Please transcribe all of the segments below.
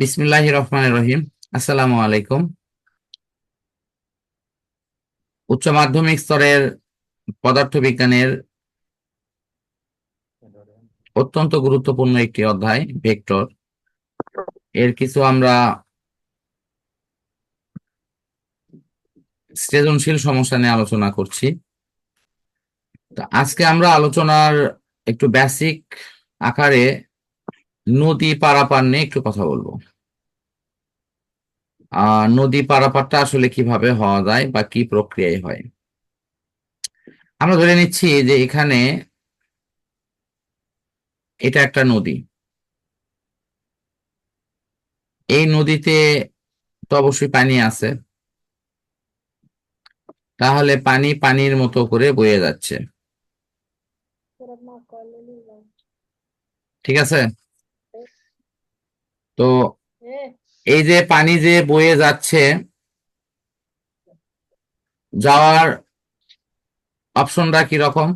বিসমিল্লাহ রহমান রহিম। আসসালামু আলাইকুম উচ্চ মাধ্যমিক স্তরের পদার্থবিজ্ঞানের অত্যন্ত গুরুত্বপূর্ণ একটি অধ্যায়, ভেক্টর। এর কিছু আমরা সৃজনশীল সমস্যা নিয়ে আলোচনা করছি। আজকে আমরা আলোচনার একটু বেসিক আকারে নদী পারাপার নিয়ে একটু কথা বলব। আহ নদী পারাপারটা আসলে কীভাবে হওয়া যায় বা কি প্রক্রিয়ায় হয়? আমরা ধরে নিচ্ছি যে এখানে এটা একটা নদী। এই নদীতে তো অবশ্যই পানি আছে। তাহলে পানি পানির মতো করে বয়ে যাচ্ছে। ঠিক আছে? তো এই যে পানি যে বয়ে যাচ্ছে, যাওয়ার অপশনটা কি রকম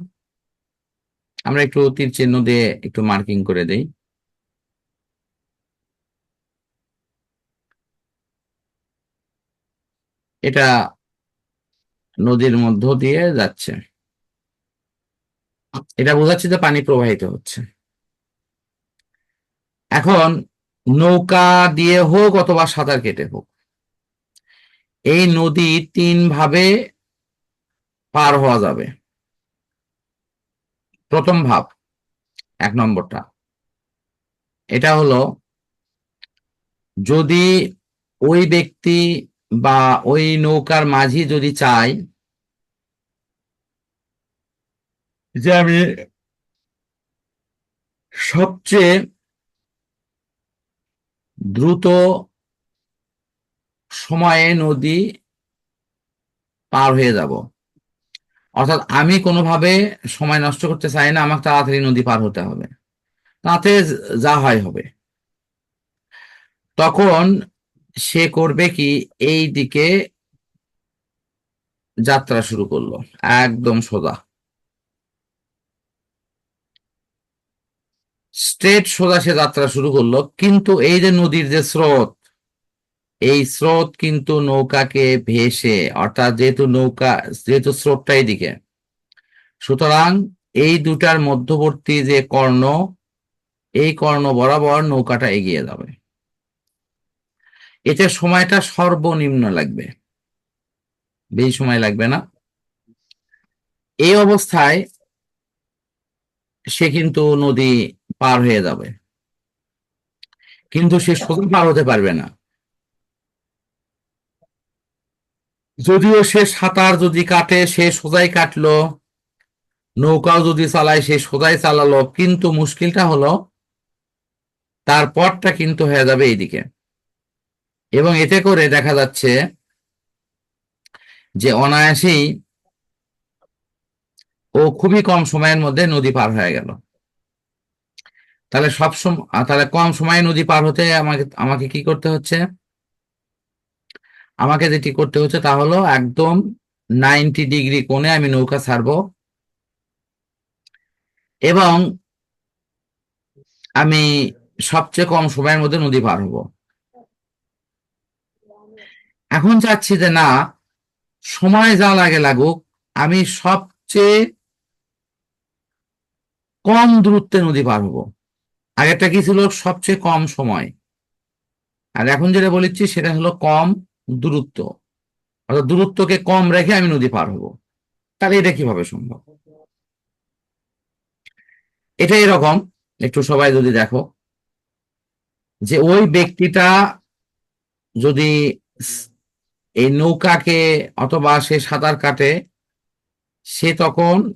আমরা একটু তীর চিহ্ন দিয়ে একটু মার্কিং করে দেই। এটা নদীর মধ্য দিয়ে যাচ্ছে। এটা বোঝাচ্ছে যে পানি প্রবাহিত হচ্ছে। এখন নৌকা দিয়ে হোক অথবা সাঁতার কেটে হোক, এই নদী তিন ভাবে পার হওয়া যাবে। প্রথম ভাব, এক নম্বরটা, এটা হলো যদি ওই ব্যক্তি বা ওই নৌকার মাঝি যদি চায় যে আমি সবচেয়ে দ্রুত সময়ে নদী পার হয়ে যাব। অর্থাৎ আমি কোনোভাবে সময় নষ্ট করতে চাই না, আমাকে তাড়াতাড়ি নদী পার হতে হবে। তাতে যা হয় হবে। তখন সে করবে কি, এই দিকে যাত্রা শুরু করল, একদম সোজা। স্ট্রেট সোজা সে যাত্রা শুরু করল, কিন্তু এই যে নদীর যে স্রোত, এই স্রোত কিন্তু নৌকাকে ভেসে, অর্থাৎ যেহেতু নৌকা, যেহেতু স্রোতটা এইদিকে। সুতরাং এই দুটার মধ্যবর্তী যে কর্ণ, এই কর্ণ বরাবর নৌকাটা এগিয়ে যাবে। এতে সময়টা সর্বনিম্ন লাগবে। বেশি সময় লাগবে না। এই অবস্থায় সে কিন্তু নদী পার হয়ে যাবে। কিন্তু সে সোজা পার হতে পারবে না। যদিও সে সাঁতার যদি কাটে, সে সোজাই কাটলো, নৌকাও যদি চালায়, সে সোজাই চালালো, কিন্তু মুশকিলটা হলো, তার পথটা কিন্তু হয়ে যাবে এইদিকে। এবং এতে করে দেখা যাচ্ছে যে অনায়াসেই ও খুবই কম সময়ের মধ্যে নদী পার হয়ে গেল। তাহলে সব সময় তাহলে কম সময়ে নদী পার হতে আমাকে আমাকে কি করতে হচ্ছে? আমাকে যেটি করতে হচ্ছে তা হলো একদম নাইনটি ডিগ্রি কোণে আমি নৌকা ছাড়বো। এবং আমি সবচেয়ে কম সময়ের মধ্যে নদী পার হব। এখন চাচ্ছি যে না, সময় যা লাগে লাগুক, আমি সবচেয়ে কম দূরত্বে নদী পার হব। আগেরটা কি ছিল? সবচেয়ে কম সময়। আর এখন যেটা বলেছি, সেটা হলো কম দূরত্ব। অর্থাৎ দূরত্বকে কম রেখে আমি নদী পার হব। তাহলে এটা কীভাবে সম্ভব? এটা এরকম, একটু সবাই যদি দেখো, যে ওই ব্যক্তিটা যদি এই নৌকাকে অথবা সে সাঁতার কাটে, সে তখন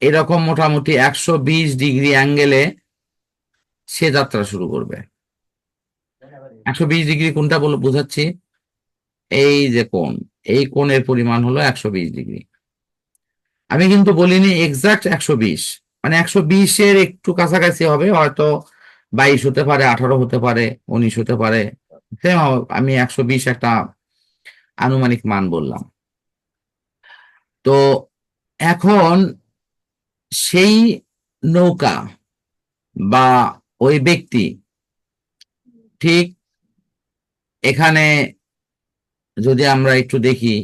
এরকম মোটামুটি একশো বিশ ডিগ্রি অ্যাঙ্গেলে সে যাত্রা শুরু করবে। একশো বিশ ডিগ্রি কোনটা বলে বোঝাচ্ছি? এই যে কোণ, এই কোণের পরিমাণ হলো একশো বিশ ডিগ্রি। আমি কিন্তু বলিনি এক্সাক্ট একশো বিশ মানে একশো বিশের একটু কাছাকাছি হবে, হয়তো বাইশ হতে পারে, আঠারো হতে পারে, উনিশ হতে পারে। আমি একশো বিশ একটা আনুমানিক মান বললাম। তো এখন সেই নৌকা বা ওই ব্যক্তি ঠিক এখানে যদি আমরা একটু দেখি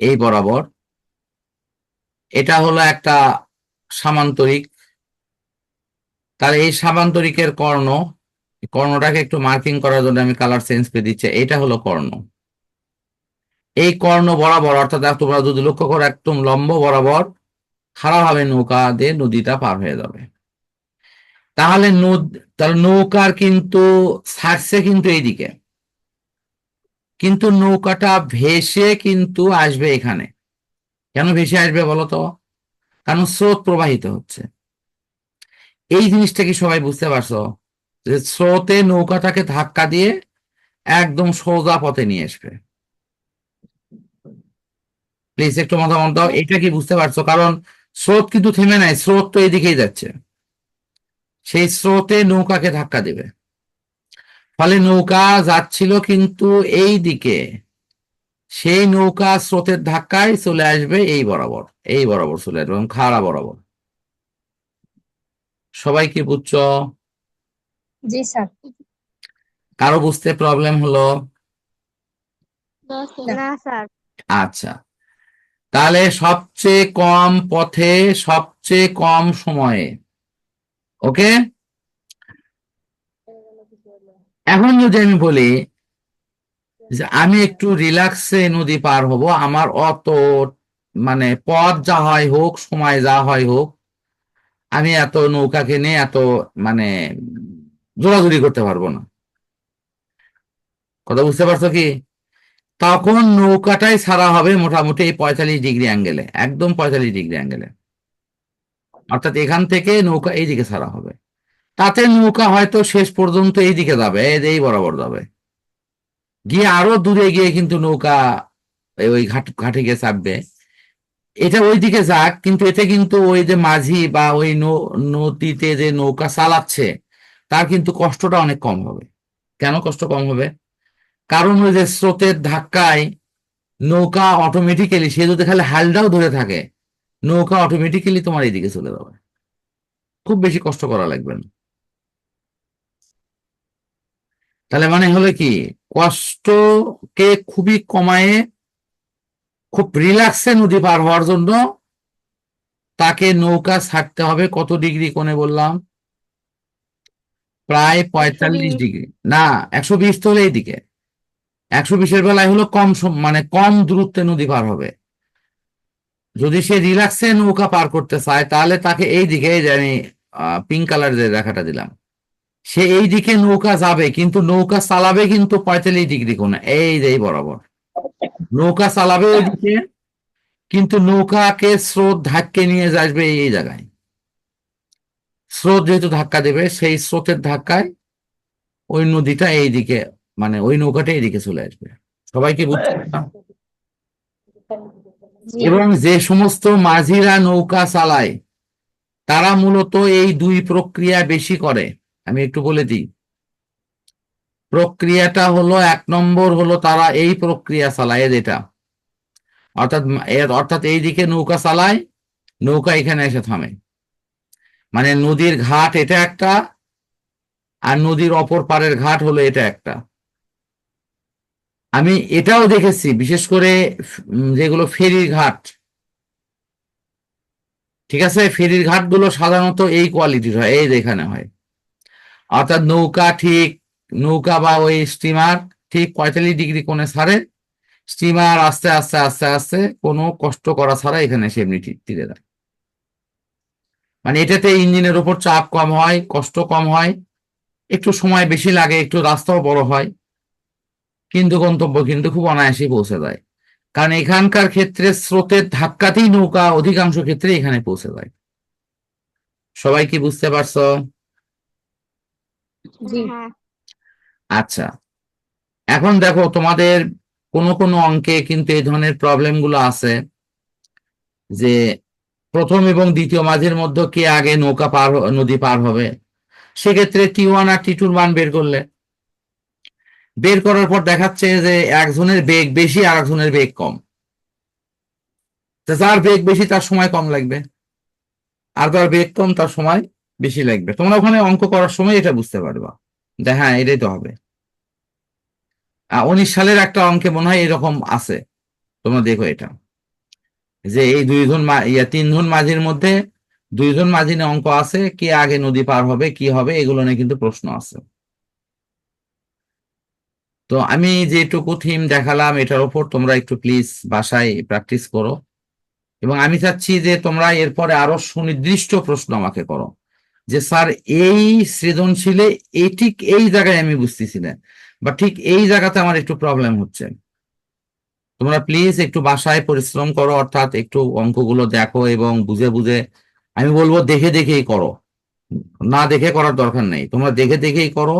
এই বরাবর, এটা হলো একটা সামান্তরিক। তাহলে এই সামান্তরিকের কর্ণ কর্ণটাকে একটু মার্কিং করার জন্য আমি কালার চেঞ্জ করে দিচ্ছি, এটা হলো কর্ণ। এই কর্ণ বরাবর, অর্থাৎ তোমরা যদি লক্ষ্য করো, একদম লম্ব বরাবর, খাড়াভাবে নৌকা দিয়ে নদীটা পার হয়ে যাবে। তাহলে তাহলে নৌকার কিন্তু ছাড়ছে কিন্তু এইদিকে। কিন্তু নৌকাটা ভেসে কিন্তু আসবে এখানে। কেন ভেসে আসবে বলতো? কারণ স্রোত প্রবাহিত হচ্ছে। এই জিনিসটা কি সবাই বুঝতে পারছ? যে স্রোতে নৌকাটাকে ধাক্কা দিয়ে একদম সোজা পথে নিয়ে আসবে। প্লিজ একটু মতামত দাও, এটা কি বুঝতে পারছ? কারণ স্রোত কিন্তু থেমে নাই, স্রোত তো এদিকেই যাচ্ছে। সেই স্রোতে নৌকাকে ধাক্কা দেবে। ফলে নৌকা যাচ্ছিল কিন্তু এই দিকে। সেই নৌকা স্রোতের ধাক্কায় চলে আসবে এই বরাবর এই বরাবর চলে আসবে এবং খাড়া বরাবর। সবাই কি বুঝছ? জি স্যার। কারও বুঝতে প্রবলেম হলো? আচ্ছা। তাহলে সবচেয়ে কম পথে সবচেয়ে কম সময়ে ওকে? এখন যদি আমি বলি যে আমি একটু রিল্যাক্সে নদী পার হব আমার অত মানে পথ যা হয় হোক সময় যা হয় হোক আমি এত নৌকাকে নিয়ে এত মানে জোরাজুরি করতে পারব না। কথা বুঝতে পারছ কি? তখন নৌকাটাই ছাড়া হবে মোটামুটি এই পঁয়তাল্লিশ ডিগ্রি অ্যাঙ্গেলে একদম পঁয়তাল্লিশ ডিগ্রি অ্যাঙ্গেলে অর্থাৎ এখান থেকে নৌকা এই দিকে ছাড়া হবে। তাতে নৌকা হয়তো শেষ পর্যন্ত এই দিকে যাবে, এই বরাবর যাবে। গিয়ে আরও দূরে গিয়ে কিন্তু নৌকা ওই ঘাট, ঘাটে গিয়ে চাপবে। এটা ওই দিকে যাক, কিন্তু এতে কিন্তু ওই যে মাঝি বা ওই নৌ- নদীতে যে নৌকা চালাচ্ছে, তার কিন্তু কষ্টটা অনেক কম হবে। কেন কষ্ট কম হবে? কারণ ওই যে স্রোতের ধাক্কায় নৌকা অটোমেটিক্যালি সে যদি খালি হালটাও ধরে থাকে নৌকা অটোমেটিক্যালি তোমার এইদিকে চলে যাবে। খুব বেশি কষ্ট করা লাগবে না। তাহলে মানে হলো কি? কষ্টকে খুবই কমায়ে খুব রিল্যাক্সে নদী পার হওয়ার জন্য তাকে নৌকা ছাড়তে হবে কত ডিগ্রি কোণে বললাম? প্রায় পঁয়তাল্লিশ ডিগ্রি। না একশো বিশ তো হলে এইদিকে। একশো বিশের বেলায় হলো কম মানে কম দূরত্বে নদী পার হবে। যদি সে রিল্যাক্সে নৌকা পার করতে চায়, তাহলে তাকে এই দিকে আমি পিঙ্ক কালার যে রেখাটা দিলাম, সে এই দিকে নৌকা যাবে, কিন্তু নৌকা চালাবে কিন্তু পঁয়তাল্লিশ ডিগ্রি কোণে, এই যে বরাবর। নৌকা চালাবে ওইদিকে কিন্তু নৌকাকে স্রোত ধাক্কে নিয়ে আসবে এই জায়গায়। স্রোত যেহেতু ধাক্কা দেবে, সেই স্রোতের ধাক্কায় ওই নদীটা এইদিকে মানে ওই নৌকাটা এইদিকে চলে আসবে। সবাইকে বুঝতে এবং যে সমস্ত মাঝিরা নৌকা চালায়, তারা মূলত এই দুই প্রক্রিয়া বেশি করে। আমি একটু বলে দিই। প্রক্রিয়াটা হলো, এক নম্বর হলো তারা এই প্রক্রিয়া চালায় যেটা। অর্থাৎ অর্থাৎ এই দিকে নৌকা চালায়, নৌকা এখানে এসে থামে। মানে নদীর ঘাট এটা একটা, আর নদীর অপর পারের ঘাট হলো এটা একটা। আমি এটাও দেখেছি, বিশেষ করে যেগুলো ফেরির ঘাট। ঠিক আছে? ফেরির ঘাটগুলো সাধারণত এই কোয়ালিটির হয়, এই যে এখানে হয়। অর্থাৎ নৌকা ঠিক, নৌকা বা ওই স্টিমার ঠিক পঁয়তাল্লিশ ডিগ্রি কোণে ছাড়ে। স্টিমার আস্তে আস্তে আস্তে আস্তে কোনো কষ্ট করা ছাড়া এখানে এসে এমনি তীরে দেয় মানে এটাতে ইঞ্জিনের উপর চাপ কম হয়, কষ্ট কম হয়, একটু সময় বেশি লাগে, একটু রাস্তাও বড় হয়। কিন্তু গন্তব্য কিন্তু খুব অনায়াসেই পৌঁছে যায়। কারণ এখানকার ক্ষেত্রে স্রোতের ধাক্কাতেই নৌকা অধিকাংশ ক্ষেত্রে এখানে পৌঁছে যায়। সবাই কি বুঝতে পারছ? জি। আচ্ছা। এখন দেখো তোমাদের কোনো কোনো অঙ্কে কিন্তু এই ধরনের প্রবলেমগুলো আছে যে প্রথম এবং দ্বিতীয় মাঝের মধ্যে কে আগে নৌকা পার নদী পার হবে? সেক্ষেত্রে টি ওয়ান আর টি টুর মান বের করলে। বের করার পর দেখাচ্ছে যে একজনের বেগ বেশি আর একজনের বেগ কম। যার বেগ বেশি, তার সময় কম লাগবে। আর যার বেগ কম, তার সময় বেশি লাগবে। তোমরা ওখানে অঙ্ক করার সময় এটা বুঝতে পারবা যে হ্যাঁ এটাই তো হবে। উনিশ সালের একটা অঙ্কে মনে হয় এরকম আছে। তোমরা দেখো এটা। যে এই দুইজন ইয়া, তিনজন মাঝির মধ্যে দুইজন মাঝি নিয়ে অঙ্ক আছে, কে আগে নদী পার হবে, কি হবে, এগুলো নিয়ে কিন্তু প্রশ্ন আছে। তো আমি যেটুকু থিম দেখালাম, এটার উপর তোমরা একটু প্লিজ বাসায় প্র্যাকটিস করো। এবং আমি চাচ্ছি যে তোমরা এরপরে আরও সুনির্দিষ্ট প্রশ্ন আমাকে করো। যে স্যার, এই সৃজনশীলে এই ঠিক এই জায়গায় আমি বুঝতেছি না, বা ঠিক এই জায়গাতে আমার একটু প্রবলেম হচ্ছে। তোমরা প্লিজ একটু বাসায় পরিশ্রম করো, অর্থাৎ একটু অঙ্কগুলো দেখো এবং বুঝে বুঝে, আমি বলব দেখে দেখেই করো। না দেখে করার দরকার নেই, তোমরা দেখে দেখেই করো।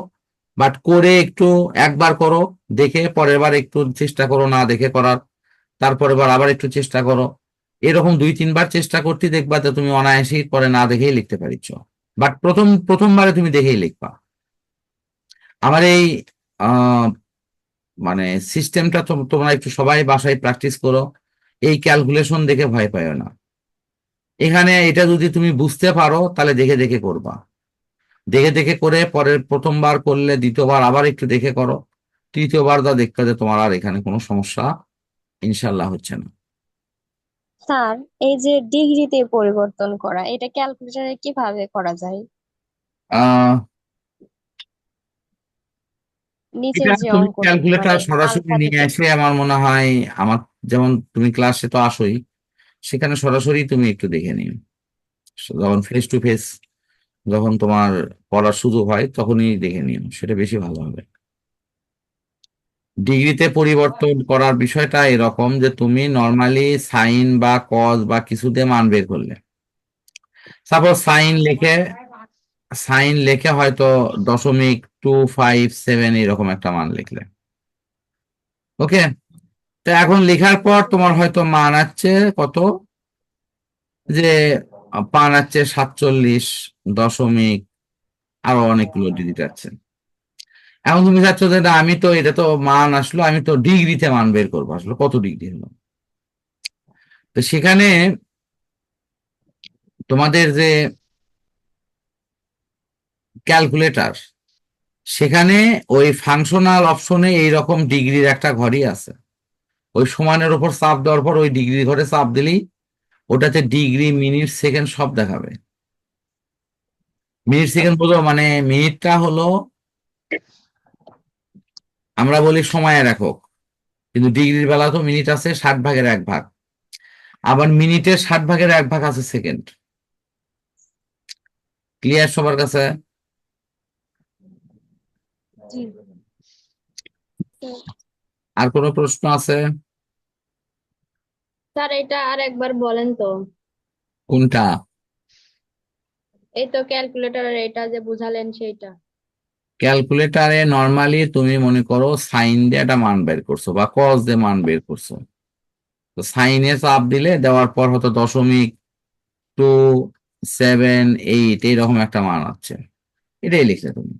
বাট করে একটু একবার করো, দেখে পরের বার একটু চেষ্টা করো, না দেখে করার। তারপরের বার আবার একটু চেষ্টা করো। এরকম দুই তিনবার চেষ্টা করতে দেখবা যে তুমি অনায়াসেই পরে না দেখেই লিখতে পারিছ। বাট প্রথম প্রথমবারে তুমি দেখেই লিখবা। আমার এই মানে সিস্টেমটা তোমরা একটু সবাই বাসায় প্র্যাকটিস করো। এই ক্যালকুলেশন দেখে ভয় পাইও না। এখানে এটা যদি তুমি বুঝতে পারো, তাহলে দেখে দেখে করবা। দেখে দেখে করে পরের প্রথমবার করলে দ্বিতীয়বার আবার একটু দেখে করো। তৃতীয়বার দা দেখতে যে তোমার আর এখানে কোনো সমস্যা ইনশাল্লাহ হচ্ছে না। স্যার এই যে ডিগ্রিতে পরিবর্তন করা এটা ক্যালকুলেটরে কীভাবে করা যায়? আহ নিচের যে তুমি অঙ্কটা ক্যালকুলেটর সরাসরি নিয়ে এসে আমার মনে হয় আমার যেমন তুমি ক্লাসে তো আসোই সেখানে সরাসরি তুমি একটু দেখে নিও। যখন ফেস টু ফেস যখন তোমার পড়ার সুযোগ হয়, তখনই দেখে নিও, সেটা বেশি ভালো হবে। ডিগ্রিতে পরিবর্তন করার বিষয়টা এরকম যে তুমি নর্মালি সাইন বা কজ বা কিছু দিয়ে মান বের করলে। সাপোজ সাইন লিখে সাইন লিখে হয়তো দশমিক টু ফাইভ সেভেন এরকম একটা মান লিখলে। ওকে? তো এখন লেখার পর তোমার হয়তো মান আসছে কত? যে পান আসছে সাতচল্লিশ দশমিক আরও অনেকগুলো ডিজিট আছে। এখন তুমি চাচ্ছ যে না, আমি তো এটা তো মান আসলো, আমি তো ডিগ্রিতে মান বের করব আসলে, কত ডিগ্রি হলো? তো সেখানে তোমাদের যে ক্যালকুলেটর, সেখানে ওই ফাংশনাল অপশনে এইরকম ডিগ্রির একটা ঘরই আছে। ওই সমানের উপর চাপ দেওয়ার পর ওই ডিগ্রি ঘরে চাপ দিলেই ওটাতে ডিগ্রি মিনিট সেকেন্ড সব দেখাবে। মিনিট সেকেন্ড বোঝো মানে মিনিটটা হলো আমরা বলি সময়ের একক কিন্তু ডিগ্রির বেলা তো মিনিট আছে ষাট ভাগের এক ভাগ। আবার মিনিটের ষাট ভাগের এক ভাগ আছে সেকেন্ড ক্লিয়ার সবার কাছে? আর কোনো প্রশ্ন আছে? স্যার এটা আর একবার বলেন তো। কোনটা? এই তো ক্যালকুলেটরের এটা যে বুঝালেন সেইটা। ক্যালকুলেটারে নর্মালি তুমি মনে করো সাইন দিয়ে একটা মান বের করছ বা কস দিয়ে মান বের করছ। তো সাইনে চাপ দিলে দেওয়ার পর হয়তো দশমিক টু সেভেন এইট এইরকম একটা মান আছে। এটাই লিখলে তুমি।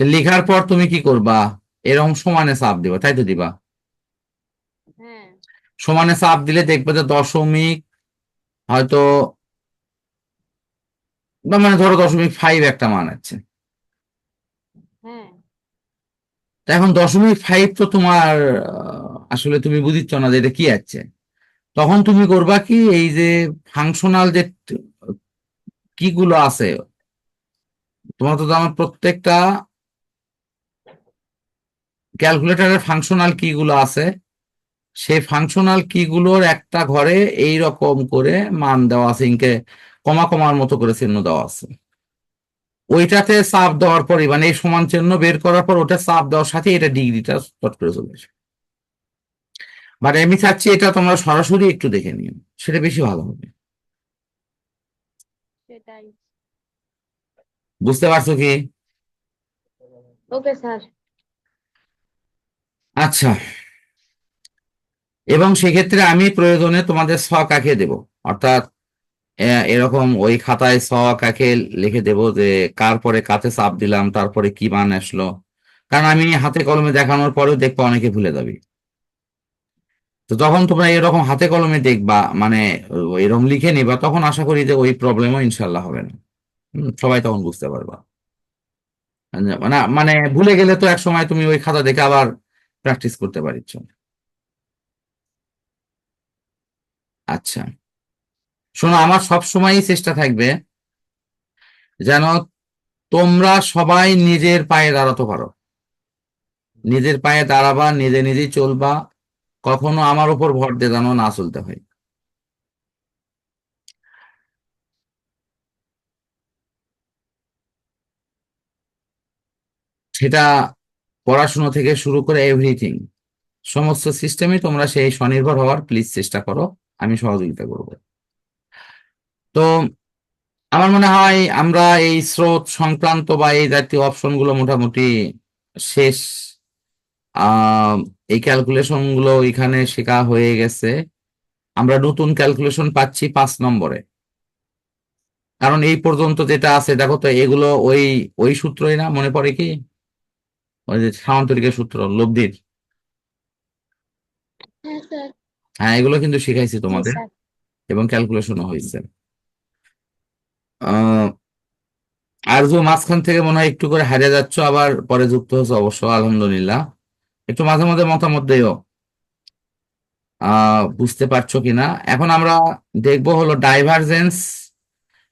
লেখার পর তুমি কি করবা? এরকম সমানে চাপ দিবা তাই তো দিবা? সমানে চাপ দিলে দেখবে যে দশমিক হয়তো মানে ধরো দশমিক ফাইভ একটা মান আছে। হ্যাঁ। তা এখন দশমিক ফাইভ তো তোমার আসলে তুমি বুঝিচ্ছ না যে এটা কি আছে। তখন তুমি করবা কি এই যে ফাংশনাল যে কিগুলো আছে তোমার তো আমার প্রত্যেকটা ক্যালকুলেটরের ফাংশনাল কিগুলো আছে সেই ফাংশনাল কিগুলোর একটা ঘরে এই রকম করে মান দেওয়া আছে ইনকে কমা কমার মতো করে চিহ্ন দেওয়া আছে। ওইটাতে চাপ দেওয়ার পরে মানে এই সমান চিহ্ন বের করার পর ওটা চাপ দেওয়ার সাথে এটা ডিগ্রিটা চট করে চলে আসবে বাট আমি চাচ্ছি এটা তোমরা সরাসরি একটু দেখে নিও সেটা বেশি ভালো হবে। বুঝতে পারছ কি? Okay sir. আচ্ছা। এবং সেক্ষেত্রে আমি প্রয়োজনে তোমাদের ছ কাকে দেব। অর্থাৎ এরকম ওই খাতায় ছ কাকে লিখে দেব যে, কার পরে কাতে চাপ দিলাম তারপরে কি মান আসলো। কারণ আমি হাতে কলমে দেখানোর পরেও দেখবা অনেকে ভুলে যাবে। তো যখন তোমরা এরকম হাতে কলমে দেখবা মানে এরকম লিখে নিবা, তখন আশা করি যে ওই প্রবলেমও ইনশাল্লাহ হবে না। সবাই তখন বুঝতে পারবা। মানে মানে ভুলে গেলে তো এক সময় তুমি ওই খাতা দেখে আবার প্র্যাকটিস করতে পারিচ্ছ। আচ্ছা। শোনো, আমার সব সময়ই চেষ্টা থাকবে যেন তোমরা সবাই নিজের পায়ে দাঁড়াতে পারো। নিজের পায়ে দাঁড়াবা, নিজে নিজেই চলবা, কখনো আমার উপর ভর দিয়ে যেন না চলতে হয়। সেটা পড়াশোনা থেকে শুরু করে এভরিথিং সমস্ত সিস্টেমে তোমরা সেই স্বনির্ভর হওয়ার প্লিজ চেষ্টা করো। আমি সহযোগিতা করব। তো আমার মনে হয় আমরা এই স্রোত সংক্রান্ত বা এই জাতীয় অপশনগুলো মোটামুটি শেষ। এই ক্যালকুলেশনগুলো এখানে শেখা হয়ে গেছে। আমরা নতুন ক্যালকুলেশন পাচ্ছি পাঁচ নম্বরে। কারণ এই পর্যন্ত যেটা আছে, দেখো তো, এগুলো ওই ওই সূত্রই না? মনে পড়ে কি? ওই যে সামান্তরিকের সূত্র, লব্ধির। হ্যাঁ এগুলো কিন্তু শিখাইছি জি তোমাদের এবং ক্যালকুলেশনও হয়েছে আহ আরজু মাঝখান থেকে মনে হয় একটু করে হারিয়ে যাচ্ছ আবার পরে যুক্ত হচ্ছে অবশ্য আলহামদুলিল্লাহ। একটু মাঝে মাঝে মতামত দিও। আহ বুঝতে পারছ কিনা? এখন আমরা দেখব হলো ডাইভারজেন্স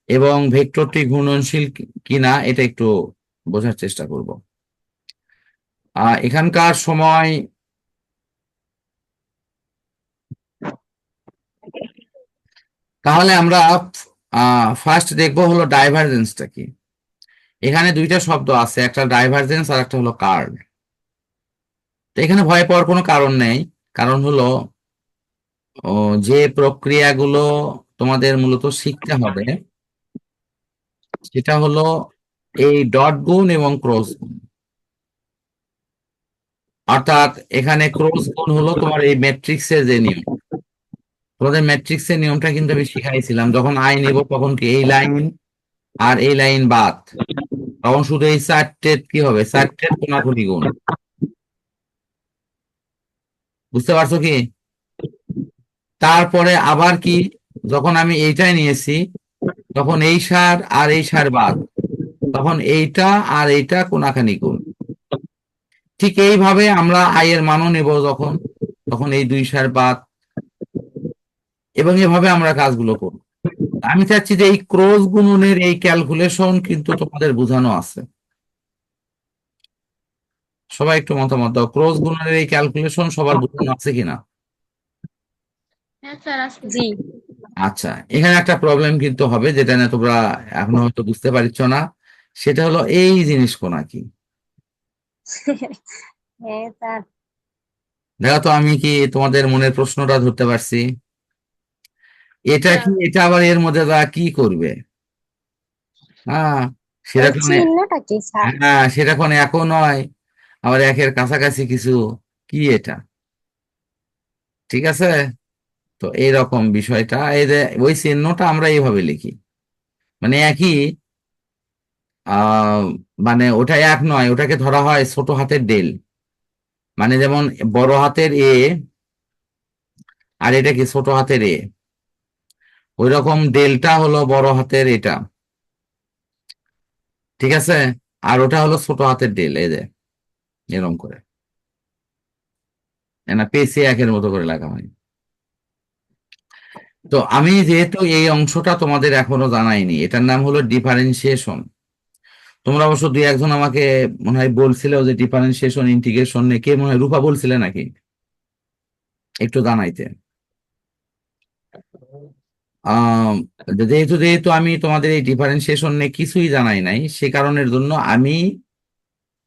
এবং ভেক্টরটি ঘূর্ণনশীল কিনা এটা একটু বোঝার চেষ্টা করব। আহ এখানকার সময় তাহলে আমরা ফার্স্ট দেখব হলো ডাইভারজেন্সটা কি। এখানে দুইটা শব্দ আছে, একটা ডাইভারজেন্স আর একটা হলো কার্ড তো এখানে ভয় পাওয়ার কোনো কারণ নেই, কারণ হলো যে প্রক্রিয়াগুলো তোমাদের মূলত শিখতে হবে, সেটা হলো এই ডট গুণ এবং ক্রস গুণ। অর্থাৎ এখানে ক্রস গুণ হলো তোমার এই ম্যাট্রিক্সের যে নিয়ম। তোমাদের ম্যাট্রিক্সের নিয়মটা কিন্তু আমি শিখাইছিলাম, যখন আই নেব তখন কি এই লাইন আর এই লাইন বাদ? তখন শুধু এই চারটে কি হবে? চারটে কোনাকুনি গুণ। বুঝতে পারছ কি? তারপরে আবার কি? যখন আমি এইটাই নিয়েছি, তখন এই সার আর এই সার বাদ। তখন এইটা আর এইটা কোনাখানি গুণ। ঠিক এইভাবে আমরা আই এর মানও নেব যখন, তখন এই দুই সার বাদ এবং এভাবে আমরা কাজগুলো করব। আমি চাচ্ছি যে এই ক্রস গুণনের এই ক্যালকুলেশন কিন্তু তোমাদের বোঝানো আছে। সবাই একটু মতামত দাও ক্রস গুণনের এই ক্যালকুলেশন সবার বোঝানো আছে কিনা? হ্যাঁ আচ্ছা এখানে একটা প্রবলেম কিন্তু হবে যেটা না তোমরা এখনও হয়তো বুঝতে পারছ না। সেটা হলো এই জিনিস কোনা কি? হ্যাঁ দেখো তো আমি কি তোমাদের মনের প্রশ্নটা ধরতে পারছি? এটা কি এটা আবার এর মধ্যে যা কি করবে? হ্যাঁ সেরকম চিহ্নটা কি স্যার? হ্যাঁ সেরকম একও নয় আবার একের কাছাকাছি কিছু কি এটা? ঠিক আছে? তো এইরকম বিষয়টা যে ওই চিহ্নটা আমরা এইভাবে লিখি। মানে একই আহ মানে ওটা এক নয় ওটাকে ধরা হয় ছোট হাতের ডেল। মানে যেমন বড় হাতের এ আর এটা কি ছোট হাতের এ? ওই রকম ডেলটা হলো বড় হাতের এটা। ঠিক আছে? আর ওটা হলো ছোট হাতের ডেল এই যে এরকম করে। না পেসে একের মতো করে হয় তো আমি যেহেতু এই অংশটা তোমাদের এখনও জানাইনি, এটার নাম হলো ডিফারেন্সিয়েশন তোমরা অবশ্য দুই একজন আমাকে মনে হয় বলছিলে যে ডিফারেন্সিয়েশন ইন্টিগ্রেশন নিয়ে, কে মনে হয় রূপা বলছিলে নাকি? একটু জানাইতে। যেহেতু যেহেতু আমি তোমাদের এই ডিফারেন্সিয়েশন নিয়ে কিছুই জানাই নাই, সে কারণের জন্য আমি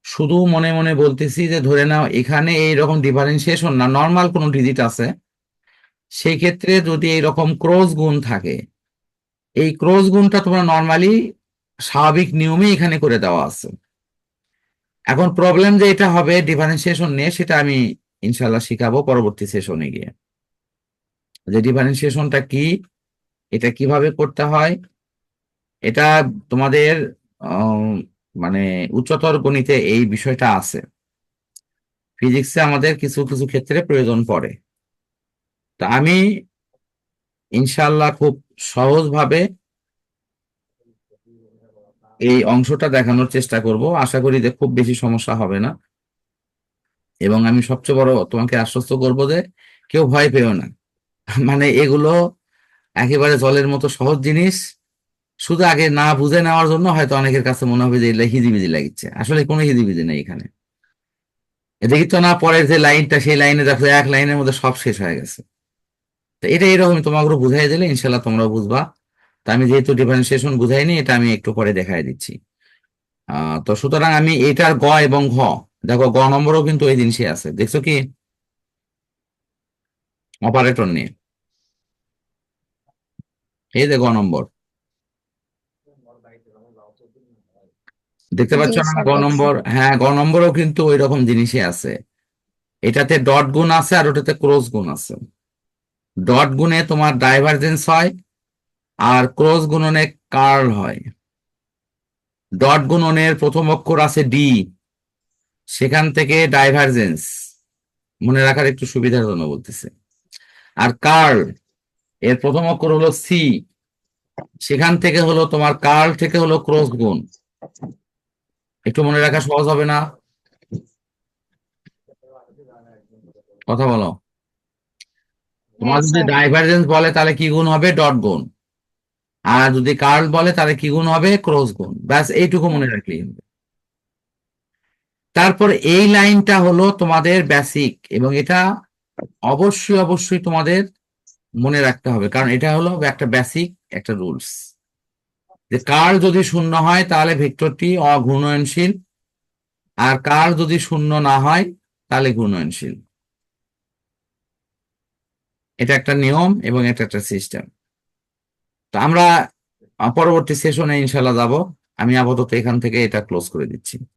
শুধু মনে মনে বলতেছি যে, ধরে নাও এখানে এইরকম ডিফারেন্সিয়েশন না নর্মাল কোনো ডিজিট আছে সেই ক্ষেত্রে যদি এইরকম ক্রস গুণ থাকে, এই ক্রস গুণটা তোমরা নর্মালি স্বাভাবিক নিয়মে এখানে করে দেওয়া আছে। এখন প্রবলেম যে এটা হবে ডিফারেন্সিয়েশন নিয়ে, সেটা আমি ইনশাল্লাহ শিখাবো পরবর্তী সেশনে গিয়ে। যে ডিফারেন্সিয়েশনটা কি এটা কীভাবে করতে হয়? এটা তোমাদের মানে উচ্চতর গণিতে এই বিষয়টা আছে। ফিজিক্সে আমাদের কিছু কিছু ক্ষেত্রে প্রয়োজন পড়ে। তা আমি ইনশাল্লাহ খুব সহজভাবে এই অংশটা দেখানোর চেষ্টা করব। আশা করি যে খুব বেশি সমস্যা হবে না। এবং আমি সবচেয়ে বড় তোমাকে আশ্বস্ত করব যে কেউ ভয় পেও না। মানে এগুলো একেবারে জলের মতো সহজ জিনিস। শুধু আগে না বুঝে নেওয়ার জন্য হয়তো অনেকের কাছে মনে হবে যে এটা হিজিবিজি লাগছে আসলে কোনো হিজিবিজি নেই এখানে। দেখি তো না, পরের যে লাইনটা, সেই লাইনে দেখো এক লাইনের মধ্যে সব শেষ হয়ে গেছে। তো এটা এরকমই তোমাকে বুঝাই দিলে ইনশাল্লাহ তোমরা বুঝবা। তা আমি যেহেতু ডিফারেন্সিয়েশন বুঝাইনি এটা আমি একটু পরে দেখাই দিচ্ছি। তো সুতরাং আমি এটার গ এবং ঘ, দেখো গ নম্বরও কিন্তু এই জিনিসই আছে। দেখছ কি? অপারেটর নিয়ে। এই যে গ নম্বর। দেখতে পাচ্ছ না? গ নম্বর হ্যাঁ গ নম্বরও কিন্তু ওই রকম জিনিসই আছে। এটাতে ডট গুণ আছে আর ওটাতে ক্রস গুণ আছে। ডট গুণে তোমার ডাইভারজেন্স হয় আর ক্রস গুণনে কার্ল হয়। ডট গুণনের প্রথম অক্ষর আছে ডি সেখান থেকে ডাইভারজেন্স মনে রাখার একটু সুবিধার জন্য বলতেছে। আর কার্ল এর প্রথম অক্ষর হলো সি। সেখান থেকে হলো তোমার কার্ল থেকে হলো ক্রস গুণ। একটু মনে রাখা সহজ হবে না? কথা বলো। তোমার যদি। ডাইভারজেন্স বলে তাহলে কি গুণ হবে? ডট গুণ। আর যদি কার্ল বলে তাহলে কি গুণ হবে? ক্রস গুণ। ব্যাস এইটুকু মনে রাখলেই হবে। তারপর এই লাইনটা হলো তোমাদের বেসিক এবং এটা অবশ্যই অবশ্যই তোমাদের মনে রাখতে হবে। কারণ এটা হলো একটা বেসিক একটা রুলস যে কার যদি শূন্য হয়, তাহলে ভেক্টরটি অঘূর্ণয়নশীল আর কার যদি শূন্য না হয়, তাহলে ঘূর্ণয়নশীল এটা একটা নিয়ম এবং এটা একটা সিস্টেম তো আমরা, পরবর্তী সেশনে ইনশাল্লাহ যাব। আমি আপাতত এখান থেকে এটা ক্লোজ করে দিচ্ছি।